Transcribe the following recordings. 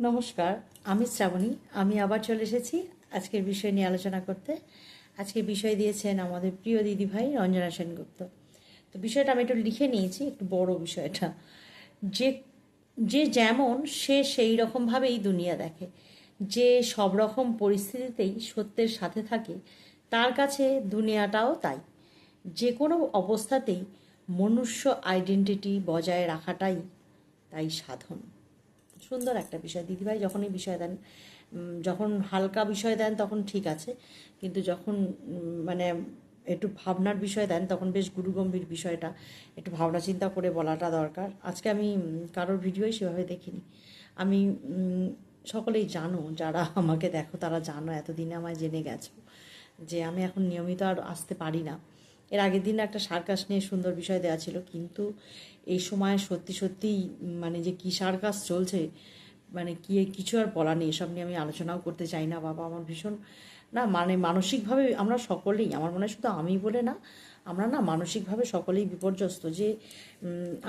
নমস্কার, আমি শ্রাবণী। আমি আবার চলে এসেছি আজকের বিষয় নিয়ে আলোচনা করতে। আজকে বিষয় দিয়েছেন আমাদের প্রিয় দিদিভাই রঞ্জনা সেনগুপ্ত। তো বিষয়টা আমি একটু লিখে নিয়েছি, একটু বড় বিষয়টা। যে যে যেমন সে সেই রকমভাবেই দুনিয়া দেখে। যে সব রকম পরিস্থিতিতেই সত্যের সাথে থাকে, তার কাছে দুনিয়াটাও তাই। যে কোনো অবস্থাতেই মনুষ্য আইডেন্টিটি বজায় রাখাটাই তাই সাধন। সুন্দর একটা বিষয়। দিদিভাই যখনই বিষয় দেন যখন হালকা বিষয় দেন তখন ঠিক আছে। কিন্তু যখন মানে একটু ভাবনার বিষয় দেন তখন বেশ গুরুগম্ভীর বিষয়টা। একটু ভাবনা চিন্তা করে বলাটা দরকার। আজকে আমি কারোর ভিডিওই সেভাবে দেখিনি। আমি সকলেই জানো, যারা আমাকে দেখো তারা জানো, এতদিনে আমায় জেনে গেছো যে আমি এখন নিয়মিত আর আসতে পারি না। এর আগের দিন একটা সার্কাস নিয়ে সুন্দর বিষয় দেওয়া ছিল, কিন্তু এই সময় সত্যি সত্যি মানে যে কী সার্কাস চলছে মানে কি, কিছু আর বলা নেই। এসব নিয়ে আমি আলোচনাও করতে চাই না। বাবা আমার ভীষণ, না মানে মানসিকভাবে আমরা সকলেই, আমার মনে হয় শুধু আমি বলে না, আমরা না মানসিকভাবে সকলেই বিপর্যস্ত যে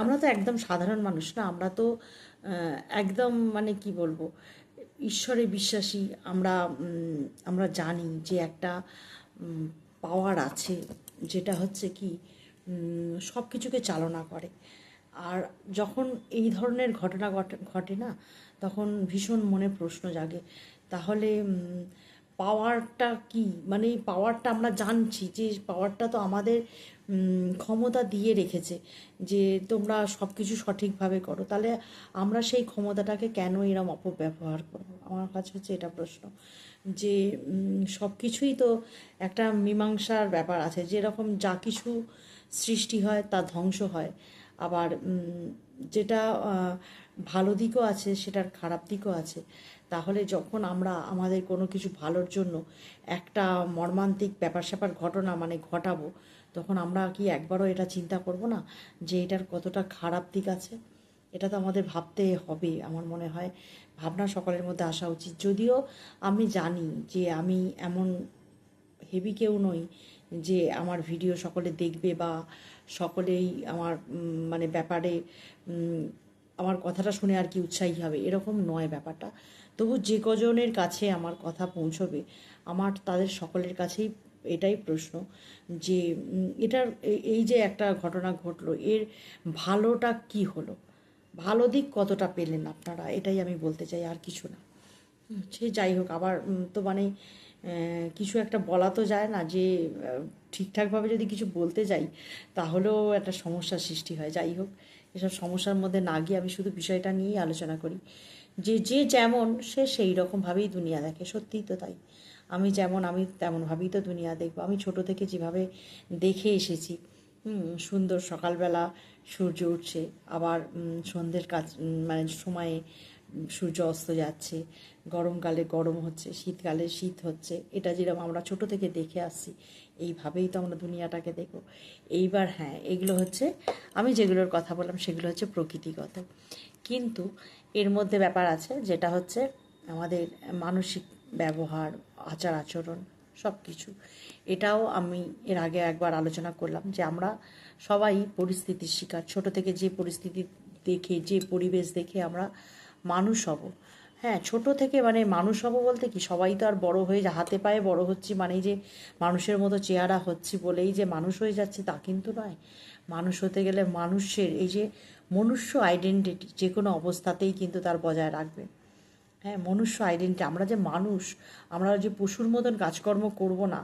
আমরা তো একদম সাধারণ মানুষ না, আমরা তো একদম মানে কি বলব, ঈশ্বরে বিশ্বাসী, আমরা আমরা জানি যে একটা পাওয়ার আছে। যেটা হচ্ছে কি সব কিছুকে চালনা করে। আর যখন এই ধরনের ঘটনা ঘটে না, তখন ভীষণ মনে প্রশ্ন জাগে। তাহলে পাওয়ারটা কি? মানে পাওয়ারটা আমরা জানছি যে পাওয়ারটা তো আমাদের ক্ষমতা দিয়ে রেখেছে যে তোমরা সব কিছু সঠিকভাবে করো, তাহলে আমরা সেই ক্ষমতাটাকে কেন এরম অপব্যবহার করব? আমার কাছে হচ্ছে এটা প্রশ্ন যে সব কিছুই তো একটা মীমাংসার ব্যাপার আছে, যেরকম যা কিছু সৃষ্টি হয় তা ধ্বংস হয়, আবার যেটা ভালো দিকও আছে সেটার খারাপ দিকও আছে, তাহলে যখন আমরা আমাদের কোনো কিছু ভালোর জন্য একটা মর্মান্তিক ব্যাপার স্যাপার ঘটনা মানে ঘটাবো তখন আমরা কি একবারও এটা চিন্তা করব না যে এটার কতটা খারাপ দিক আছে? এটা তো আমাদের ভাবতে হবে, আমার মনে হয়। ভাবনা সকলের মধ্যে আসা উচিত। যদিও আমি জানি যে আমি এমন হেভি কেউ নই যে আমার ভিডিও সকলে দেখবে বা সকলেই আমার মানে ব্যাপারে আমার কথাটা শুনে আর কি উৎসাহী হবে, এরকম নয় ব্যাপারটা। তবু যে কজনের কাছে আমার কথা পৌঁছবে, আমার তাদের সকলের কাছেই এটাই প্রশ্ন যে এটার এই- যে একটা ঘটনা ঘটলো, এর ভালোটা কি হলো? ভালো দিক কতটা পেলেন আপনারা? এটাই আমি বলতে চাই, আর কিছু না। সে যাই হোক, আবার তো মানে কিছু একটা বলা তো যায় না যে ঠিকঠাকভাবে যদি কিছু বলতে যাই, তাহলেও একটা সমস্যার সৃষ্টি হয়। যাই হোক, এসব সমস্যার মধ্যে না গিয়ে আমি শুধু বিষয়টা নিয়েই আলোচনা করি যে যে যেমন সে সেই রকমভাবেই দুনিয়া দেখে, সত্যিই তো তাই। আমি যেমন, আমি তেমনভাবেই তো দুনিয়া দেখব। আমি ছোট থেকে যেভাবে দেখে এসেছি সুন্দর সকালবেলা সূর্য উঠছে, আবার সন্ধ্যের কাজ মানে সময়ে সূর্য অস্ত যাচ্ছে, গরমকালে গরম হচ্ছে, শীতকালে শীত হচ্ছে, এটা যেরকম আমরা ছোট থেকে দেখে আসছি, এইভাবেই তো আমরা দুনিয়াটাকে দেখব। এইবার হ্যাঁ এগুলো হচ্ছে, আমি যেগুলোর কথা বললাম, সেগুলো হচ্ছে প্রকৃতিগত। কিন্তু এর মধ্যে ব্যাপার আছে, যেটা হচ্ছে আমাদের মানসিক ব্যবহার, আচার আচরণ সব কিছু এটাও আমি এর আগে একবার আলোচনা করলাম যে আমরা সবাই পরিস্থিতির শিকার। ছোট থেকে যে পরিস্থিতি দেখে, যে পরিবেশ দেখে আমরা মানুষ হব। হ্যাঁ ছোট থেকে মানে মানুষ হব বলতে কি, সবাই তো আর বড় হয়ে হাতে পায়ে বড় হচ্ছি মানে যে মানুষের মতো চেহারা হচ্ছি বলেই যে মানুষ হয়ে যাচ্ছে তা কিন্তু নয়। মানুষ হতে গেলে মানুষের এই যে মনুষ্য আইডেন্টিটি যে কোনো অবস্থাতেই কিন্তু তার বজায় রাখবে। হ্যাঁ মনুষ্য আইডেন্টি আমরা যে মানুষ, আমরা যে পশুর মতন কাজকর্ম করব না,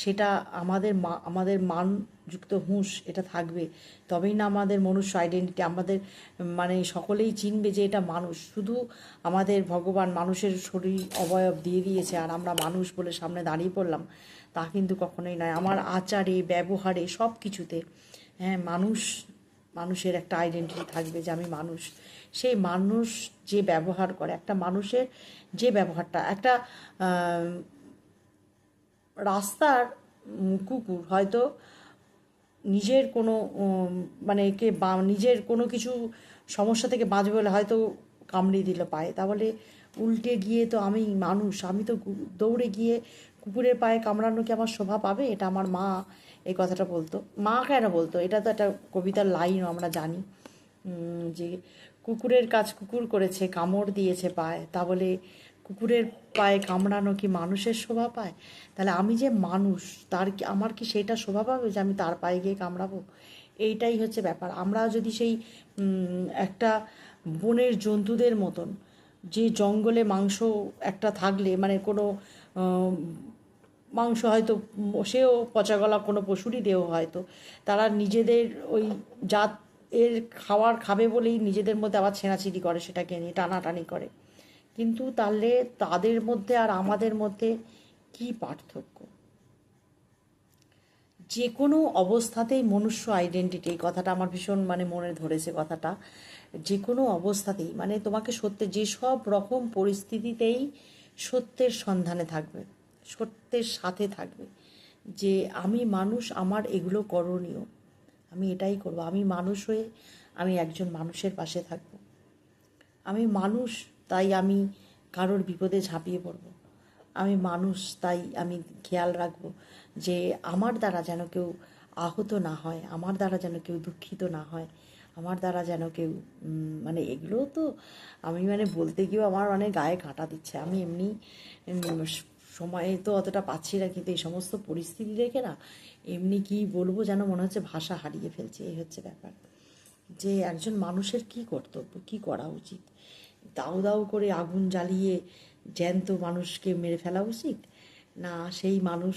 সেটা আমাদের মা, আমাদের মানযুক্ত হুঁশ, এটা থাকবে। তবেই না আমাদের মনুষ্য আইডেন্টিটি আমাদের মানে সকলেই চিনবে যে এটা মানুষ। শুধু আমাদের ভগবান মানুষের শরীর অবয়ব দিয়ে দিয়েছে, আর আমরা মানুষ বলে সামনে দাঁড়িয়ে পড়লাম, তা কিন্তু কখনোই নয়। আমার আচারে, ব্যবহারে সব কিছুতে হ্যাঁ মানুষ মানুষের একটা আইডেন্টিটি থাকবে যে আমি মানুষ। সেই মানুষ যে ব্যবহার করে, একটা মানুষের যে ব্যবহারটা, একটা রাস্তার কুকুর হয়তো নিজের কোনো মানে কে বা, নিজের কোনো কিছু সমস্যা থেকে বাঁচবে বলে হয়তো কামড়িয়ে দিল পায়ে। তাহলে উল্টে গিয়ে তো আমি মানুষ, আমি তো দৌড়ে গিয়ে কুকুরের পায়ে কামড়ানো কি আমার শোভা পাবে? এটা আমার মা এই কথাটা বলতো। মা কেন বলতো? এটা তো একটা কবিতার লাইনও আমরা জানি। যে কুকুরের কাজ কুকুর করেছে, কামড় দিয়েছে পায়ে। তা বলে কুকুরের পায়ে কামড়ানো কি মানুষের শোভা পায়? তাহলে আমি যে মানুষ, তার কি, আমার কি সেটা শোভা পাবে যে আমি তার পায়ে গিয়ে কামড়াবো? এইটাই হচ্ছে ব্যাপার। আমরা যদি সেই একটা বনের জন্তুদের মতন, যে জঙ্গলে মাংস একটা থাকলে মানে কোনো মাংস হয়তো সেও পচা গলা কোনো পশুরই দেহ হয়তো। তারা নিজেদের ওই জাত এর খাওয়ার খাবে বলেই নিজেদের মধ্যে আবার ছেঁড়াছিড়ি করে সেটাকে নিয়ে, টানাটানি করে। কিন্তু তাহলে তাদের মধ্যে আর আমাদের মধ্যে কি পার্থক্য? যে কোনো অবস্থাতেই মনুষ্য আইডেন্টিটি এই কথাটা আমার ভীষণ মানে মনে ধরেছে কথাটা। যে কোনো অবস্থাতেই মানে তোমাকে সত্যি যেসব রকম পরিস্থিতিতেই সত্যের সন্ধানে থাকবে। সত্যের সাথে থাকবে যে আমি মানুষ, আমার এগুলো করণীয়। আমি এটাই করব। আমি মানুষ হয়ে আমি একজন মানুষের পাশে থাকব। আমি মানুষ, তাই আমি কারোর বিপদে ঝাঁপিয়ে পড়ব। আমি মানুষ, তাই আমি খেয়াল রাখব যে আমার দ্বারা যেন কেউ আহত না হয়, আমার দ্বারা যেন কেউ দুঃখিত না হয়, আমার দ্বারা যেন কেউ মানে এগুলো তো আমি মানে বলতে গিয়েও আমার অনেক গায়ে কাঁটা দিচ্ছে। আমি এমনি সময়ে তো অতটা পাচ্ছি না, কিন্তু এই সমস্ত পরিস্থিতি দেখে না এমনি কি বলব যেন মনে হচ্ছে ভাষা হারিয়ে ফেলছে, এই হচ্ছে ব্যাপার। যে একজন মানুষের কি কর্তব্য, কি করা উচিত? দাউ দাউ করে আগুন জ্বালিয়ে জ্যান্ত মানুষকে মেরে ফেলা উচিত? না সেই মানুষ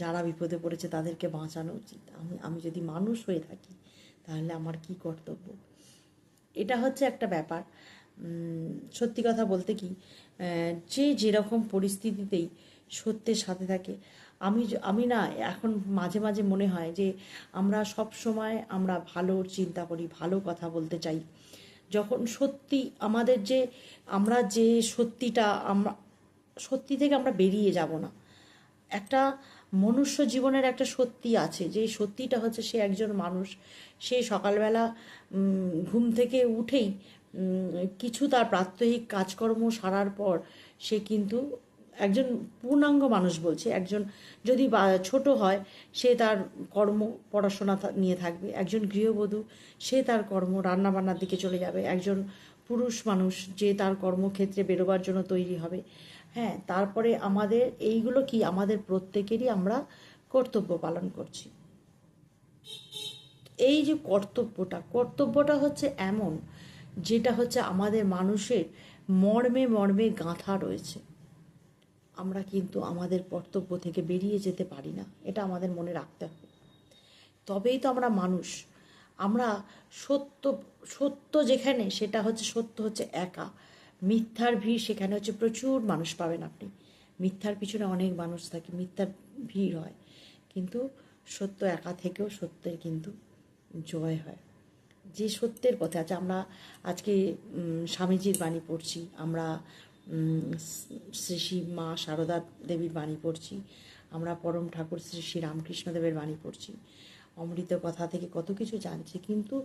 যারা বিপদে পড়েছে তাদেরকে বাঁচানো উচিত? আমি আমি যদি মানুষ হয়ে থাকি তাহলে আমার কি কর্তব্য? এটা হচ্ছে একটা ব্যাপার। সত্যি কথা বলতে কি যে যেরকম পরিস্থিতিতেই সত্যের সাথে থাকে, আমি আমি না এখন মাঝে মাঝে মনে হয় যে আমরা সব সময় আমরা ভালো চিন্তা করি, ভালো কথা বলতে চাই। যখন সত্যি আমাদের যে, আমরা যে সত্যিটা আমরা, সত্যি থেকে আমরা বেরিয়ে যাব না। একটা মনুষ্য জীবনের একটা সত্যি আছে, যে সত্যিটা হচ্ছে সে একজন মানুষ, সে সকালবেলা ঘুম থেকে উঠেই কিছু তার প্রাত্যহিক কাজকর্ম সারার পর সে কিন্তু একজন পূর্ণাঙ্গ মানুষ বলছে। একজন যদি ছোট হয়, সে তার কর্ম পড়াশোনা নিয়ে থাকবে। একজন গৃহবধূ, সে তার কর্ম রান্নাবান্নার দিকে চলে যাবে। একজন পুরুষ মানুষ, যে তার কর্মক্ষেত্রে বেরোবার জন্য তৈরি হবে। হ্যাঁ তারপরে আমাদের এইগুলো কি? আমাদের প্রত্যেকেরই আমরা কর্তব্য পালন করছি। এই যে কর্তব্যটা কর্তব্যটা হচ্ছে এমন যেটা হচ্ছে আমাদের মানুষের মর্মে মর্মে গাঁথা রয়েছে। আমরা কিন্তু আমাদের কর্তব্য থেকে বেরিয়ে যেতে পারি না, এটা আমাদের মনে রাখতে হবে। তবেই তো আমরা মানুষ। আমরা সত্য সত্য যেখানে, সেটা হচ্ছে, সত্য হচ্ছে একা। মিথ্যার ভিড় সেখানে হচ্ছে প্রচুর মানুষ পাবেন আপনি। মিথ্যার পিছনে অনেক মানুষ থাকে, মিথ্যার ভিড় হয়। কিন্তু সত্য একা থেকেও সত্যের কিন্তু জয় হয়। যে সত্যের পথে আছে, আমরা আজকে স্বামীজির বাণী পড়ছি, আমরা শ্রী শ্রী মা সারদা দেবীর বাণী পড়ছি, আমরা পরম ঠাকুর শ্রী শ্রী রামকৃষ্ণদেবের বাণী পড়ছি। অমৃত কথা থেকে কত কিছু জানছি, কিন্তু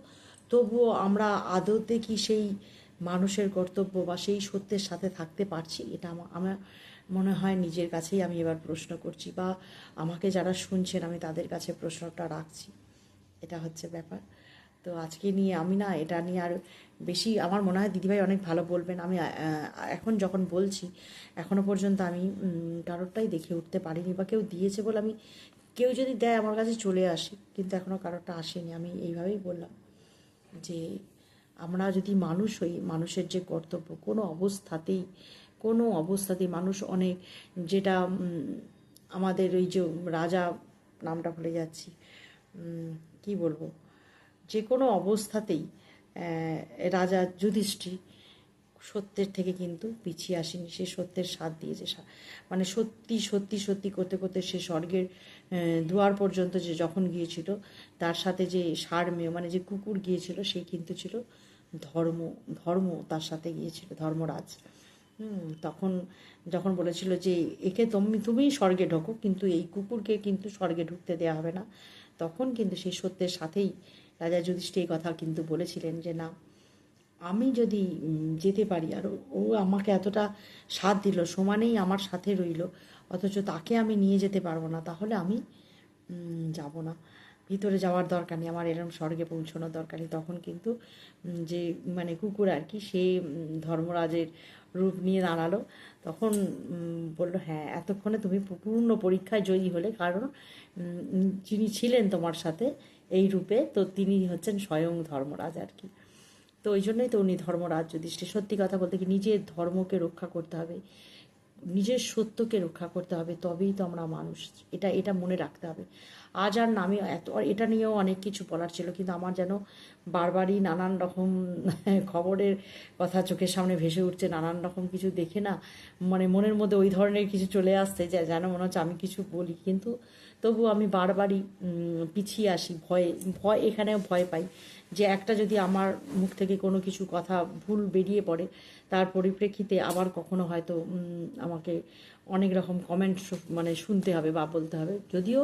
তবুও আমরা আদতে কি সেই মানুষের কর্তব্য বা সেই সত্যের সাথে থাকতে পারছি? এটা আমার মনে হয় নিজের কাছেই আমি এবার প্রশ্ন করছি বা আমাকে যারা শুনছেন আমি তাদের কাছে প্রশ্নটা রাখছি। এটা হচ্ছে ব্যাপার। তো আজকে নিয়ে আমি না এটা নিয়ে আর বেশি, আমার মনে হয় দিদিভাই অনেক ভালো বলবেন। আমি এখন যখন বলছি, এখনও পর্যন্ত আমি কারোরটাই দেখে উঠতে পারিনি বা কেউ দিয়েছে বলে আমি, কেউ যদি দেয় আমার কাছে চলে আসি, কিন্তু এখনও কারোরটা আসেনি। আমি এইভাবেই বললাম যে, আমরা যদি মানুষ হই, মানুষের যে কর্তব্য, কোনো অবস্থাতেই কোনো অবস্থাতেই মানুষ অনেক, যেটা আমাদের ওই যে রাজা, নামটা ভুলে যাচ্ছি কি বলব? যে কোনো অবস্থাতেই রাজা যুধিষ্ঠির সত্যের থেকে কিন্তু পিছিয়ে আসেনি। সে সত্যের সাথ দিয়েছে। মানে সত্যি সত্যি সত্যি করতে করতে সে স্বর্গের দুয়ার পর্যন্ত যে যখন গিয়েছিল, তার সাথে যে ষাঁড় মেয়ে মানে যে কুকুর গিয়েছিল, সে কিন্তু ছিল ধর্ম ধর্ম তার সাথে গিয়েছিল, ধর্মরাজ। তখন যখন বলেছিল যে, একে তুমি, তুমিই স্বর্গে ঢোকো, কিন্তু এই কুকুরকে কিন্তু স্বর্গে ঢুকতে দেওয়া হবে না। তখন কিন্তু সেই সত্যের সাথেই রাজা যুধিষ্ঠির এই কথা কিন্তু বলেছিলেন যে, না, আমি যদি যেতে পারি। আর ও- আমাকে এতটা সাথ দিল, সমানেই আমার সাথে রইল, অথচ তাকে আমি নিয়ে যেতে পারব না, তাহলে আমি যাব না। ভিতরে যাওয়ার দরকার নেই, আমার এরম স্বর্গে পৌঁছানোর দরকার নেই। তখন কিন্তু যে মানে কুকুর আর কি, সে ধর্মরাজের রূপ নিয়ে দাঁড়াল। তখন বলল হ্যাঁ এতক্ষণে তুমি পূর্ণ পরীক্ষায় জয়ী হলে, কারণ যিনি ছিলেন তোমার সাথে এই রূপে তো তিনি হচ্ছেন স্বয়ং ধর্মরাজ আর কি। তো ওই জন্যই তো উনি ধর্মরাজ যুধিষ্ঠির। সত্যি কথা বলতে কি, নিজের ধর্মকে রক্ষা করতে হবে, নিজের সত্যকে রক্ষা করতে হবে, তবেই তো আমরা মানুষ। এটা এটা মনে রাখতে হবে। আজ আর নামে এত, এটা নিয়েও অনেক কিছু বলার ছিল, কিন্তু আমার যেন বারবারই নানান রকম খবরের কথা চোখের সামনে ভেসে উঠছে, নানান রকম কিছু দেখে না মানে মনের মধ্যে ওই ধরনের কিছু চলে আসছে, যে যেন মনে হচ্ছে আমি কিছু বলি। কিন্তু তবু আমি বারবারই পিছিয়ে আসি, ভয়ে, ভয়, এখানেও ভয় পাই যে একটা যদি আমার মুখ থেকে কোনো কিছু কথা ভুল বেরিয়ে পড়ে, তার পরিপ্রেক্ষিতে আবার কখনো হয়তো আমাকে অনেক রকম কমেন্ট মানে শুনতে হবে বা বলতে হবে। যদিও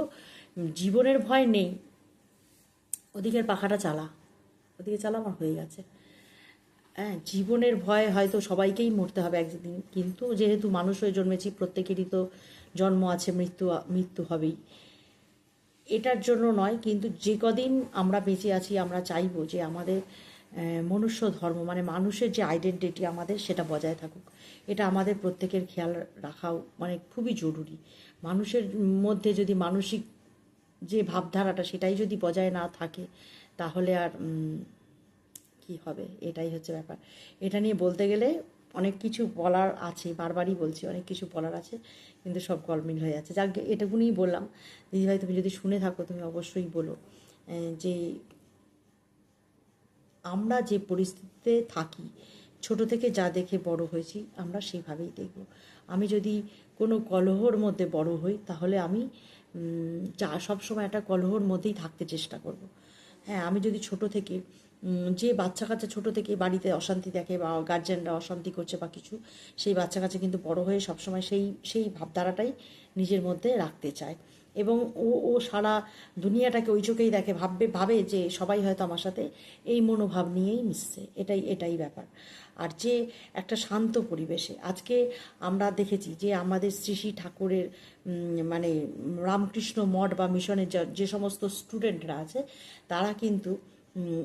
জীবনের ভয় নেই, ওদিকের পাখাটা চালা, ওদিকে চালা আমার হয়ে গেছে। হ্যাঁ জীবনের ভয় হয়তো সবাইকেই মরতে হবে একদিন, কিন্তু যেহেতু মানুষ হয়ে জন্মেছি, প্রত্যেকেরই তো জন্ম আছে, মৃত্যু মৃত্যু হবেই। এটার জন্য নয়, কিন্তু যে কদিন আমরা বেঁচে আছি, আমরা চাইব যে আমাদের মনুষ্য ধর্ম মানে মানুষের যে আইডেন্টিটি আমাদের, সেটা বজায় থাকুক। এটা আমাদের প্রত্যেকের খেয়াল রাখাও মানে খুবই জরুরি। মানুষের মধ্যে যদি মানসিক যে ভাবধারাটা, সেটাই যদি বজায় না থাকে, তাহলে আর কি হবে? এটাই হচ্ছে ব্যাপার। এটা নিয়ে বলতে গেলে অনেক কিছু বলার আছে, বারবারই বলছি অনেক কিছু বলার আছে, কিন্তু সব গলমিল হয়ে যাচ্ছে। যাক এটুকুনিই বললাম। দিদিভাই তুমি যদি শুনে থাকো, তুমি অবশ্যই বলো যে আমরা যে পরিস্থিতিতে থাকি, ছোট থেকে যা দেখে বড় হয়েছি, আমরা সেইভাবেই দেখব। আমি যদি কোনো কলহর মধ্যে বড় হই, তাহলে আমি যা সবসময় একটা কলহর মধ্যেই থাকতে চেষ্টা করব। হ্যাঁ আমি যদি ছোট থেকে যে বাচ্চা কাচ্চা ছোটো থেকে বাড়িতে অশান্তি দেখে বা গার্জেনরা অশান্তি করছে বা কিছু, সেই বাচ্চা কাচ্চা কিন্তু বড় হয়ে সবসময় সেই সেই ভাবধারাটাই নিজের মধ্যে রাখতে চায়। এবং ও ও সারা দুনিয়াটাকে ওই চোখেই দেখে, ভাববে, ভাবে যে সবাই হয়তো আমার সাথে এই মনোভাব নিয়েই মিশছে। এটাই এটাই ব্যাপার। আর যে একটা শান্ত পরিবেশে, আজকে আমরা দেখেছি যে আমাদের শ্রী শ্রী ঠাকুরের মানে রামকৃষ্ণ মঠ বা মিশনের যা- সমস্ত স্টুডেন্টরা আছে, তারা কিন্তু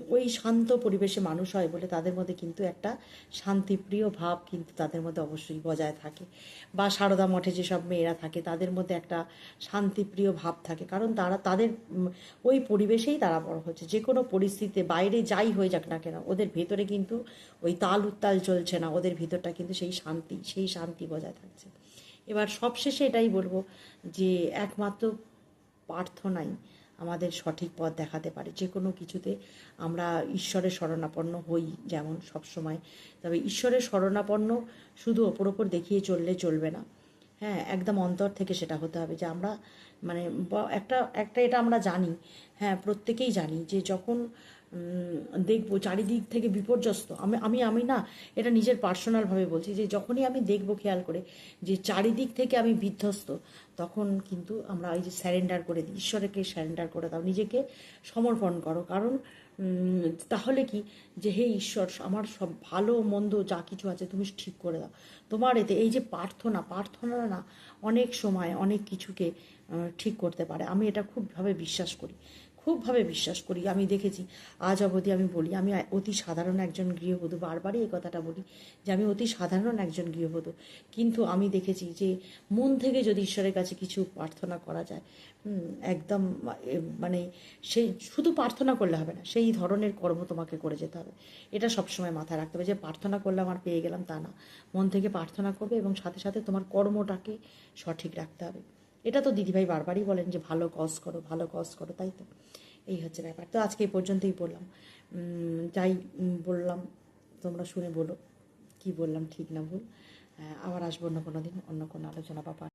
ওই শান্ত পরিবেশে মানুষ হয় বলে তাদের মধ্যে কিন্তু একটা শান্তিপ্রিয় ভাব কিন্তু তাদের মধ্যে অবশ্যই বজায় থাকে। বা সারদা মঠে যেসব মেয়েরা থাকে, তাদের মধ্যে একটা শান্তিপ্রিয় ভাব থাকে। কারণ তারা, তাদের ওই পরিবেশেই তারা বড় হচ্ছে। যে কোনো পরিস্থিতিতে বাইরে যাই হয়ে যাক না কেন, ওদের ভেতরে কিন্তু ওই তাল উত্তাল চলছে না। ওদের ভিতরটা কিন্তু সেই শান্তি সেই শান্তি বজায় থাকছে। এবার সবশেষে এটাই বলব যে একমাত্র প্রার্থনাই আমাদের সঠিক পথ দেখাতে পারে। যে কোনো কিছুতে আমরা ঈশ্বরের শরণাপন্ন হই যেমন সবসময়। তবে ঈশ্বরের শরণাপন্ন শুধু ওপর ওপর দেখিয়ে চললে চলবে না। হ্যাঁ একদম অন্তর থেকে সেটা হতে হবে যে আমরা মানে একটা একটা এটা আমরা জানি। হ্যাঁ প্রত্যেকেই জানি যে যখন দেখব, চারিদিক থেকে বিপর্যস্ত। আমি আমি আমি না এটা নিজের পার্সোনালভাবে বলছি যে যখনই আমি দেখব খেয়াল করে যে চারিদিক থেকে আমি বিধ্বস্ত, তখন কিন্তু আমরা এই যে স্যারেন্ডার করে দিই। ঈশ্বরকে স্যারেন্ডার করে দাও, নিজেকে সমর্পণ করো। কারণ তাহলে কি যে হে ঈশ্বর, আমার সব ভালো, মন্দ যা কিছু আছে তুমি ঠিক করে দাও। তোমার এতে এই যে প্রার্থনা প্রার্থনা না অনেক সময় অনেক কিছুকে ঠিক করতে পারে। আমি এটা খুবভাবে বিশ্বাস করি। খুবভাবে বিশ্বাস করি, আমি দেখেছি। আজ অবধি আমি বলি, আমি অতি সাধারণ একজন গৃহবধূ, বারবারই এই কথাটা বলি যে আমি অতি সাধারণ একজন গৃহবধূ। কিন্তু আমি দেখেছি যে মন থেকে যদি ঈশ্বরের কাছে কিছু প্রার্থনা করা যায় একদম মানে সেই শুধু প্রার্থনা করলে হবে না, সেই ধরনের কর্ম তোমাকে করে যেতে হবে। এটা সবসময় মাথায় রাখতে হবে যে প্রার্থনা করলাম আর পেয়ে গেলাম তা না। মন থেকে প্রার্থনা করবে এবং সাথে সাথে তোমার কর্মটাকে সঠিক রাখতে হবে। এটা তো দিদিভাই বারবারই বলেন যে ভালো কজ করো, ভালো কজ করো, তাই তো? এই হচ্ছে ব্যাপার। তো আজকে এই পর্যন্তই বললাম। যাই বললাম, তোমরা শুনে বলো। কি বললাম, ঠিক না ভুল? আবার আসব অন্য কোনো দিন, অন্য কোনো আলোচনা বা